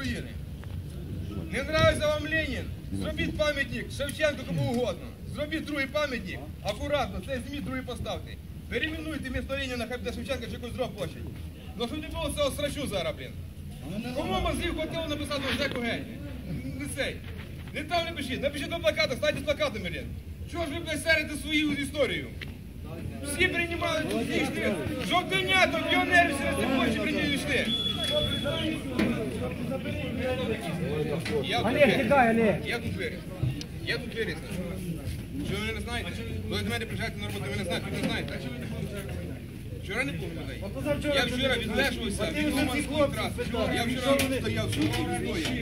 руїни. Не нравиться вам Ленін? Зробіть пам'ятник Шевченку кому угодно. Зробіть другий пам'ятник, акуратно, цей зміст другий поставте. Перейменуйте місто Леніна, хай буде Шевченка чи другу площадь. Ну що не було цього срачу зараз, блін. Кому мозгів хотіло написати Жеку геть? Не цей. Не там не пишіть, напишіть на плакатах, стайте плакатами, блін. Чого ж ви блядь, свою історію? Всі приймали йшли. Жовтенято, піонери серед цепочі прийшли. Я тут Олег, кидай, Олег. я тут виріс. Я тут виріс. Що ви не знаєте? Коли до мене приїжджаєте на роботу, ви не знаєте, ви не знаєте. Вчора не було людей. Я вчора відлежувався від Ломанської траси. Я вчора стояв в суді відстояв.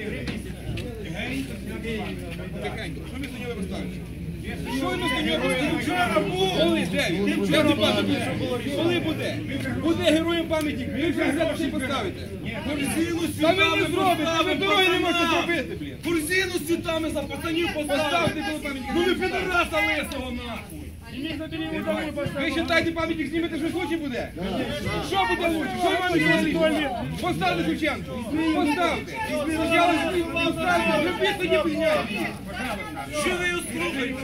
Тихенько. Що ми з нього розставили? Що ми з нього? Вчора був! Він? Вчора пам'ятник. Коли буде? Буде героєм пам'ятник. Ви вже всі поставите. Та ви не зробите, ви зробити, блін. Корзину з цвітами за пацанів Поставте поставити. коло пам'ятника. Ну ви підараса лисого нахуй. Ви вважаєте, пам'ятник знімете, що лучше буде? Що буде лучше? Що вам не Поставте Шевченко. Поставте. Ось поставте, робіть тоді підняти. Що ви устроїли?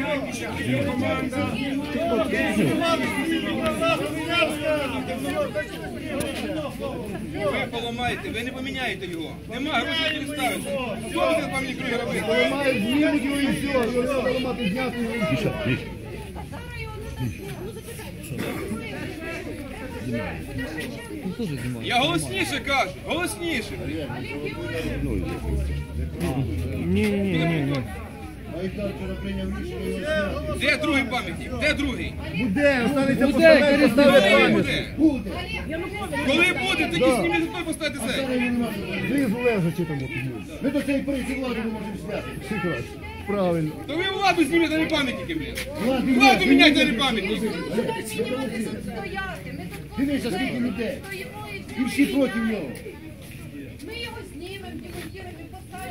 Ви поламаєте, ви не поміняєте його. Нема грошей переставити. Що ви цей пам'ятник робити? Ламають, знімуть його і все, його треба ламати, зняти його. Я голосніше кажу, голосніше. Ні, ні, ні, ні. Де другий пам'ятник? Де другий? Буде, останеться Буде, поставити, Коли пам'ятник. буде? Буде. Коли буде, тоді зніміть той поставити цей. Знизу лежа чи там. Ми до цієї прийти влади не можемо зняти. Все краще. Правильно. То ви владу зніміть, а не пам'ятники, є, Владу міняйте, а не пам'ятники. Дивіться, скільки людей. І всі проти нього. Ми його знімемо, демонтуємо і поставимо.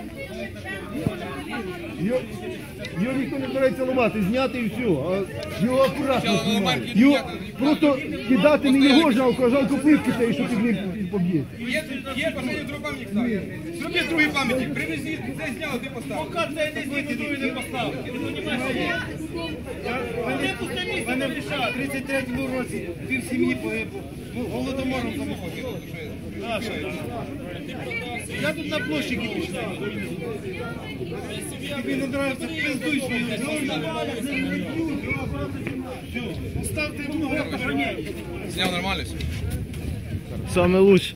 Його, ніхто не збирається ламати, зняти і все. А його акуратно знімають. Його просто кидати не його жалко, а жалко пивки те, що під ним поб'є. Є, є другий пам'ятник ставити. Зробіть другий пам'ятник, привезіть, це зняли, ти поставив. Поки це не знімуть, другий не поставити. Ти розумієш? Мене в 33-му році пів сім'ї погибло. Ну, голодомором замовити. Я тут на площі пішла. Тобі не нравиться, пиздуй свою. Все, ставте йому Зняв нормально все. Саме лучше.